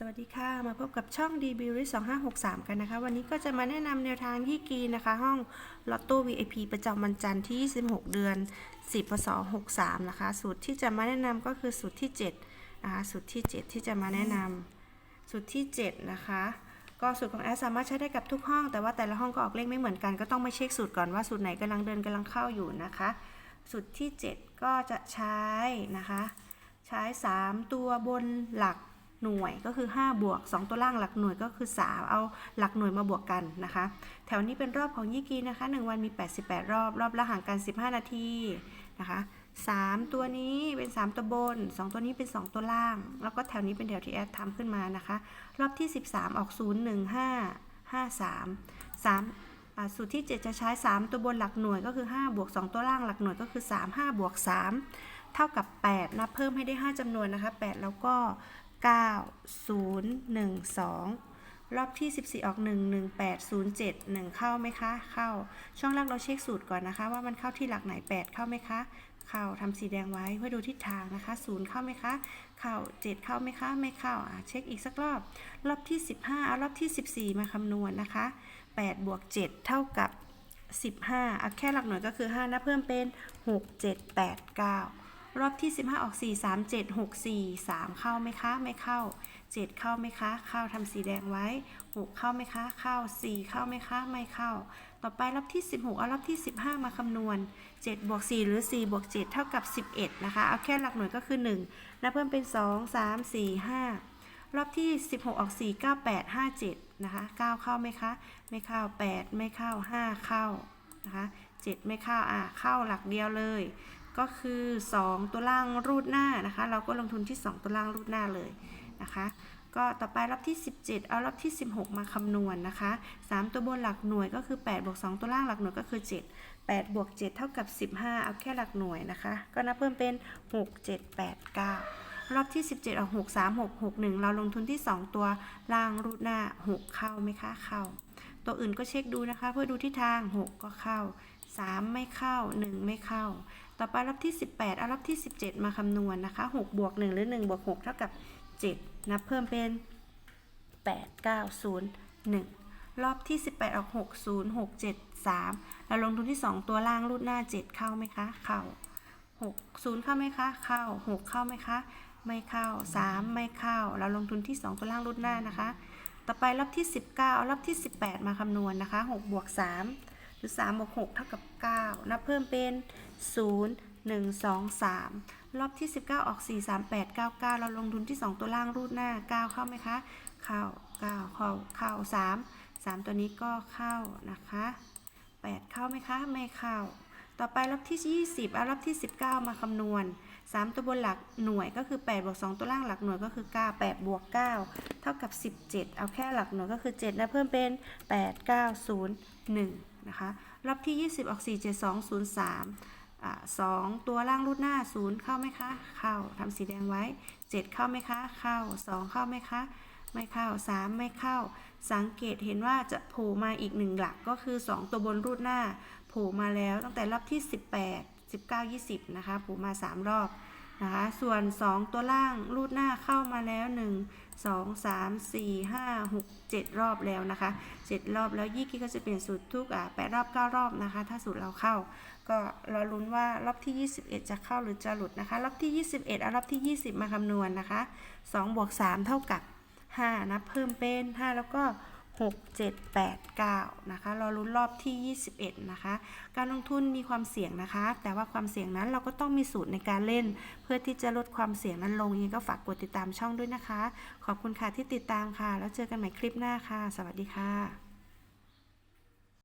สวัสดีค่ะ มาพบกับช่อง d b r i 2563 กันนะคะ วันนี้ก็จะมาแนะนำแนวทางยี่กีนะคะ ห้องลอตโต้ VIP ประจำวันจันทร์ที่ 26 เดือน 10พศ63 นะคะ สูตรที่จะมาแนะนำก็คือสูตรที่7นะคะสูตรที่ 7 ที่จะมาแนะนำสูตรที่ 7 นะคะ ก็สูตรของแอสสามารถใช้ได้กับทุกห้อง แต่ว่าแต่ละห้องก็ออกเลขไม่เหมือนกัน ก็ต้องมาเช็คสูตรก่อนว่าสูตรไหนกำลังเดินกำลังเข้าอยู่นะคะ สูตรที่ 7 ก็จะใช้นะคะ ใช้ 3 ตัวบนหลัก หน่วยก็คือ 5 บวก 2 ตัวล่างหลักหน่วยก็คือ 3 เอาหลักหน่วยมาบวกกันนะคะ แถวนี้เป็นรอบของยี่กีนะคะ 1 วันมี 88 รอบ รอบละห่างกัน 15 นาทีนะคะ3 ตัวนี้เป็น 3 ตัวบน 2 ตัวนี้เป็น 2 ตัวล่าง แล้วก็แถวนี้เป็นแถวที่แอดทำขึ้นมานะคะ รอบที่ 13 ออก 0 1 5 5 3 3อ่าสูตรที่ 7 จะใช้ 3 ตัวบนหลักหน่วยก็คือ 5 บวก 2 ตัวล่างหลักหน่วยก็คือ 3 5 บวก 3 เท่ากับ 8 นับเพิ่มให้ได้ 5จำนวนนะคะ 8 แล้วก็ 9 0 1 2 รอบที่ 14 ออก 1 1 8 0 7 1 เข้าไหมคะ เข้า ช่องแรกเราเช็คสูตรก่อนนะคะ ว่ามันเข้าที่หลักไหน 8 เข้าไหมคะ เข้าทำสีแดงไว้เพื่อดูทิศทางนะคะ 0 เข้าไหมคะ เข้า 7 เข้าไหมคะ ไม่เข้าอะเช็คอีกสักรอบ รอบที่ 15 เอารอบที่ 14 มาคำนวณนะคะ 8 บวก 7 เท่ากับ 15เอาแค่หลักหน่วยก็คือ 5นะเพิ่มเป็น 6 7 8 9 รอบที่ 15 ออก 4 3 7 6 4 3 เข้าไหมคะ ไม่เข้า 7 เข้าไหมคะ เข้าทำสีแดงไว้ 6 เข้าไหมคะ เข้า 4 เข้าไหมคะ ไม่เข้า ต่อไปรอบที่ 16 เอารอบที่ 15 มาคำนวณ 7 บวก 4 หรือ 4 บวก 7 เท่ากับ 11 นะคะ เอาแค่หลักหน่วยก็คือ1นะเพิ่มเป็น 2 3 4 5 รอบที่ 16 ออก 4 9 8 5 7 นะคะ 9 เข้าไหมคะ ไม่เข้า 8 ไม่เข้า 5 เข้านะคะ 7 ไม่เข้า อะ เข้าหลักเดียวเลย ก็คือ 2 ตัวล่างรูดหน้านะคะ เราก็ลงทุนที่ 2 ตัวล่างรูดหน้าเลยนะคะ ก็ต่อไปรอบที่ 17 เอารอบที่ 16 มาคำนวณนะคะ 3 ตัวบนหลักหน่วยก็คือ8บวก2ตัวล่างหลักหน่วยก็คือ 7 8บวก7เท่ากับ 15 เอาแค่หลักหน่วยนะคะ ก็นับเพิ่มเป็น 6 7 8 9 รอบที่ 17ออก6 3 6 6 1 เราลงทุนที่ 2 ตัวล่างรูดหน้า 6 เข้าไหมคะเข้า ตัวอื่นก็เช็คดูนะคะ เพื่อดูทิศทาง 6 ก็เข้า 3 ไม่เข้า 1 ไม่เข้า ต่อไปรอบที่ 18 เอารอบที่ 17 มาคำนวณนะคะ6บวก1หรือ1บวก6เท่ากับ 7 นับเพิ่มเป็น 8 9 0 1 รอบที่ 18 ออก 6 0 6 7 3 เราลงทุนที่ 2 ตัวล่างรูดหน้า 7 เข้าไหมคะ เข้า 6 0 เข้าไหมคะ เข้า 6 เข้าไหมคะ ไม่เข้า 3 ไม่เข้า เราลงทุนที่ 2 ตัวล่างรูดหน้านะคะ ต่อไปรอบที่ 19 เอารอบที่ 18 มาคำนวณนะคะ6บวก3 หรือ3บวก6เท่ากับ 9 นับเพิ่มเป็น 0 1 2 3 รอบที่ 19 ออก 4 3 8 9 9 เราลงทุนที่ 2 ตัวล่างรูดหน้า 9 เข้าไหมคะ เข้า 9 เข้า เข้า 3 3 ตัวนี้ก็เข้านะคะ 8 เข้าไหมคะ ไม่เข้า ต่อไปรอบที่ 20เอารอบที่ 19 มาคำนวณ 3 ตัวบนหลักหน่วยก็คือ8บวก2ตัวล่างหลักหน่วยก็คือ 9 8บวก9เท่ากับ 17 เอาแค่หลักหน่วยก็คือ7นะเพิ่มเป็น 8 9 0 1 นะคะรอบที่ 20 ออก 4 7 2 0 3อ่า2ตัวล่างรูดหน้า 0 เข้าไหมคะ เข้าทำสีแดงไว้ 7 เข้าไหมคะ เข้า 2 เข้าไหมคะ ไม่เข้า 3 ไม่เข้า สังเกตเห็นว่าจะโผล่มาอีกหนึ่งหลักก็คือ 2 ตัวบนรูดหน้า โผล่มาแล้วตั้งแต่รอบที่ 18 19 20 นะคะ โผล่มา 3 รอบ นะคะส่วน 2 ตัวล่างรูดหน้าเข้ามาแล้ว 1 2 3 4 5 6 7 รอบแล้วนะคะ 7 รอบแล้วยี่กี้ก็จะเปลี่ยนสูตรทุกอะ8รอบ 9 รอบนะคะ ถ้าสูตรเราเข้า ก็รอลุ้นว่ารอบที่ 21 จะเข้าหรือจะหลุดนะคะ รอบที่ 21เอารอบที่ 20 มาคำนวณนะคะ2บวก3เท่ากับ 5นับเพิ่มเป็น 5 แล้วก็ 6 7 8 9นะคะรอลุ้นรอบที่ 21 นะคะ การลงทุนมีความเสี่ยงนะคะ แต่ว่าความเสี่ยงนั้นเราก็ต้องมีสูตรในการเล่น เพื่อที่จะลดความเสี่ยงนั้นลงยังก็ฝากกดติดตามช่องด้วยนะคะ ขอบคุณค่ะที่ติดตามค่ะ แล้วเจอกันใหม่คลิปหน้าค่ะ สวัสดีค่ะ